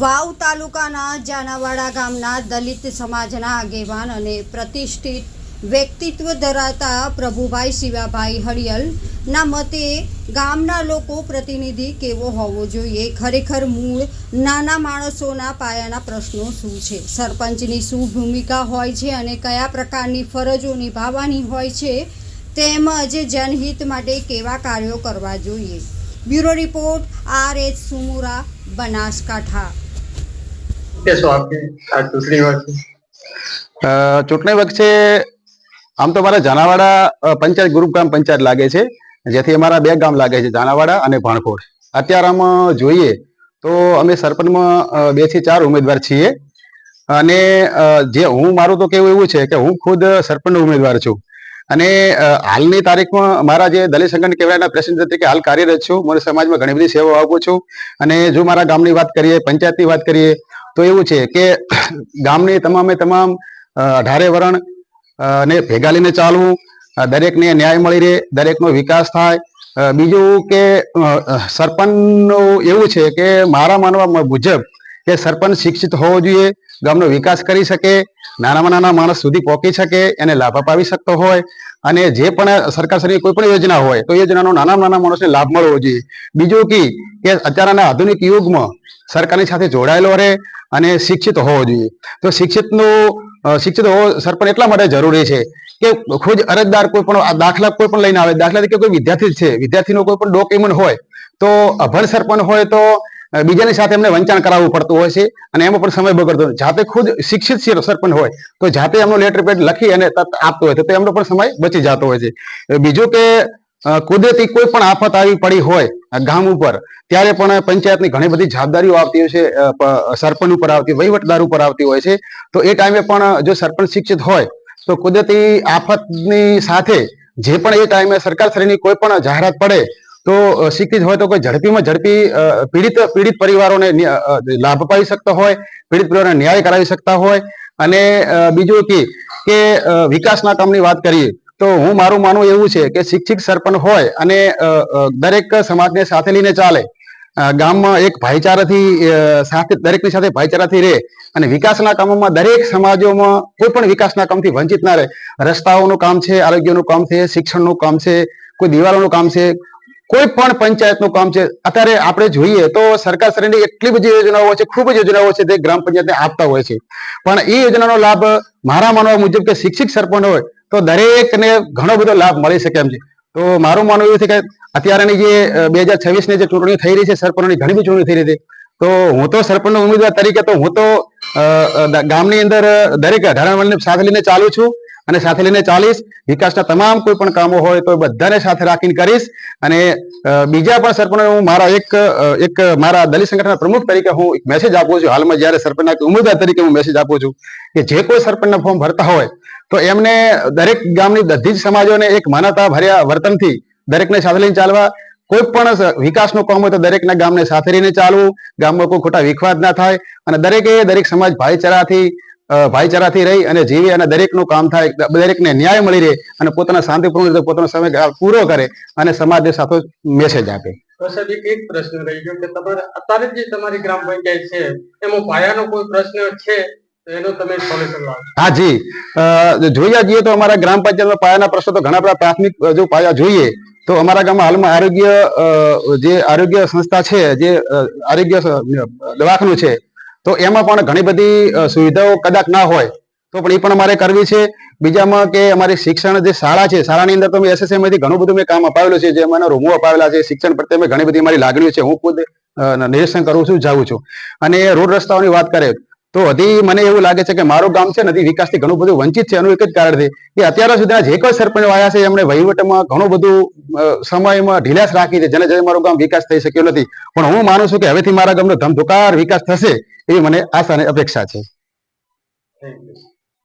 વાવ તાલુકાના જાનાવાડા ગામના દલિત સમાજના આગેવાન અને પ્રતિષ્ઠિત વ્યક્તિત્વ ધરાવતા પ્રભુભાઈ શિવાભાઈ હળિયલ ના મતે ગામના લોકો પ્રતિનિધિ કેવો હોવો જોઈએ? ખરેખર મૂળ નાના માણસોના પાયાના પ્રશ્નો શું છે? સરપંચની શું ભૂમિકા હોય છે અને કયા પ્રકારની ફરજો નિભાવવાની હોય છે? તેમજ જનહિત માટે કેવા કાર્યો કરવા જોઈએ? Bureau report R H Sumura Banaskantha. ચૂંટણી વખતે? આમ તો મારા જાનાવાડા પંચાયત, ગ્રુપ ગામ પંચાયત લાગે છે. જેથી અમારા બે ગામ લાગે છે જાનાવાડા અને ભાણકોટ અત્યારે આમ જોઈએ તો અમે સરપંચમાં બેથી ચાર ઉમેદવાર છીએ. અને જે હું, મારું તો કેવું એવું છે કે હું ખુદ સરપંચનો ઉમેદવાર છું. અને હાલની તારીખમાં મારા જે દલિત સંગઠન કહેવાયના પ્રેસિડેન્ટ તરીકે હાલ કાર્યરત છું. મને સમાજમાં ઘણી બધી સેવાઓ આપું છું. અને જો મારા ગામની વાત કરીએ, પંચાયતની વાત કરીએ તો એવું છે કે ગામની તમામે તમામ અઢારે વરણ ને ભેગા લઈને ચાલવું દરેકને ન્યાય મળી રહે, દરેકનો વિકાસ થાય. બીજું કે સરપંચનું એવું છે કે મારા માનવા મુજબ કે સરપંચ શિક્ષિત હોવો જોઈએ, ગામનો વિકાસ કરી શકે, નાનામાં નાના માણસ સુધી પહોંચી શકે, એને લાભ અપાવી શકતો હોય, અને જે પણ સરકારશ્રીની કોઈ પણ યોજના હોય, તો યોજનાનો નાના નાના માણસને લાભ મળવો જોઈએ. બીજું કી કે અત્યારના આધુનિક યુગમાં સરકારની સાથે જોડાયેલો રહે અને શિક્ષિત હોવો જોઈએ. તો શિક્ષિતનું શિક્ષિત હોવો સરપંચ એટલા માટે જરૂરી છે કે ખુદ અરજદાર કોઈ પણ દાખલા કોઈ પણ લઈને આવે, દાખલા તરીકે કોઈ વિદ્યાર્થી છે, વિદ્યાર્થીનો કોઈ પણ ડોક્યુમેન્ટ હોય, તો અભણ સરપંચ હોય તો બીજાની સાથે એમને વંચાણ કરાવવું પડતું હોય છે અને એમાં પણ સમય બગડતો હોય. જાતે ખુદ શિક્ષિત છે સરપંચ હોય, તો જાતે એમનો લેટર પેડ લખી અને આપતો હોય, તો એમનો પણ સમય બચી જતો હોય છે બીજું કે કુદરતી કોઈ પણ આફત આવી પડી હોય ગામ ઉપર, ત્યારે પણ પંચાયતની ઘણી બધી જવાબદારીઓ આવતી હોય છે સરપંચ ઉપર આવતી, વહીવટદાર ઉપર આવતી હોય છે તો એ ટાઈમે પણ, જો સરપંચ શિક્ષિત હોય, તો કુદરતી આફતની સાથે જે પણ એ ટાઈમે સરકાર શ્રેણી કોઈ પણ જાહેરાત પડે તો શિક્ષિત હોય તો કોઈ ઝડપીમાં ઝડપી પીડિત પીડિત પરિવારોને લાભ અપાવી શકતો હોય, પીડિત પરિવારોને ન્યાય કરાવી શકતા હોય. અને બીજું કે કે વિકાસના કામની વાત કરીએ, તો હું મારું માનવું એવું છે કે શિક્ષિત સરપંચ હોય અને દરેક સમાજને સાથે લઈને ચાલે. ગામમાં એક ભાઈચારાથી સાથે, દરેકની સાથે ભાઈચારાથી રહે. અને વિકાસના કામોમાં દરેક સમાજોમાં કોઈ પણ વિકાસના કામથી વંચિત ના રહે. રસ્તાઓનું કામ છે, આરોગ્યનું કામ છે, શિક્ષણનું કામ છે, કોઈ દિવાલોનું કામ છે કોઈ પણ પંચાયતનું કામ છે, અત્યારે આપણે જોઈએ તો સરકાર શ્રેણી એટલી બધી યોજનાઓ છે, ખૂબ જ યોજનાઓ છે તે ગ્રામ પંચાયતને આપતા હોય છે. પણ એ યોજનાનો લાભ મારા માનવા મુજબ કે શિક્ષિત સરપંચ હોય, તો દરેકને ઘણો બધો લાભ મળી શકે એમ છે. તો મારું માનવું એવું છે કે અત્યારેની જે બે હજાર છવ્વીસની જે ચૂંટણી થઈ રહી છે, સરપંચની ઘણી બધી ચૂંટણી થઈ રહી હતી તો હું તો સરપંચનો ઉમેદવાર તરીકે તો હું તો ગામની અંદર દરેક અઢાર સાથે લઈને ચાલુ છું. અને સાથે લઈને ચાલીશ વિકાસના તમામ કોઈ પણ કામો હોય તો બધાને સાથે રાખીને કરીશ. અને બીજા પણ સરપંચ હું મારા એક એક મારા દલિત સંગઠનના પ્રમુખ તરીકે હું એક મેસેજ આપું છું. હાલમાં જ્યારે સરપંચના ઉમેદવાર તરીકે હું મેસેજ આપું છું કે જે કોઈ સરપંચના ફોર્મ ભરતા હોય, તો એમને દરેક ગામની બધી જ સમાજોને એક માનવતા ભર્યા વર્તનથી દરેકને સાથે લઈને ચાલવા. કોઈ પણ વિકાસનું કામ હોય તો દરેકના ગામને સાથે રહીને ચાલવું. ગામમાં કોઈ ખોટા વિખવાદ ના થાય. અને દરેકે દરેક સમાજ ભાઈચારાથી ભાઈચારાથી રહી અને જીવે અને દરેકનું કામ થાય દરેકને ન્યાય મળી રહે અને પોતાના શાંતિપૂર્ણ રીતે પોતાનો સમય પૂરો કરે અને સમાજને સાથે મેસેજ આપે. સાહેબ એક એક પ્રશ્ન રહી ગયો કે તમારે અત્યારે જે તમારી ગ્રામ પંચાયત છે એમાં પાયાનો કોઈ પ્રશ્ન છે? તો એનો તમે સોલ્યુશન લાવો. હા જી. જોયા જઈએ તો અમારા ગ્રામ પંચાયતમાં પાયાના પ્રશ્નો તો ઘણા બધા પ્રાથમિક જો પાયા જોઈએ તો અમારા ગામમાં હાલમાં આરોગ્ય જે આરોગ્ય સંસ્થા છે જે આરોગ્ય દવાખાનું છે તો એમાં પણ ઘણી બધી સુવિધાઓ કદાચ ના હોય, તો પણ એ પણ અમારે કરવી છે. બીજામાં કે અમારી શિક્ષણ જે શાળા છે, શાળાની અંદર તો મેં માંથી ઘણું બધું મેં કામ અપાવેલું છે, જે મને રૂમો અપાવેલા છે. શિક્ષણ પ્રત્યે મેં ઘણી બધી મારી લાગણીઓ છે. હું ખુદ નિરીક્ષણ કરું છું, જાઉં છું. અને રોડ રસ્તાઓની વાત કરે તો હજી મને એવું લાગે છે કે મારું ગામ છે નદી વિકાસથી ઘણું બધું વંચિત છે, એનું એક જ કારણ છે કે અત્યાર સુધીના જે કોઈ સરપંચ આવ્યા છે, એમણે વહીવટમાં ઘણું બધું સમયમાં ઢીલાસ રાખી છે, જેને જેને મારું ગામ વિકાસ થઈ શક્યો નથી. પણ હું માનું છું કે હવેથી મારા ગામનો ધમધુકાર વિકાસ થશે એવી મને આશા અને અપેક્ષા છે.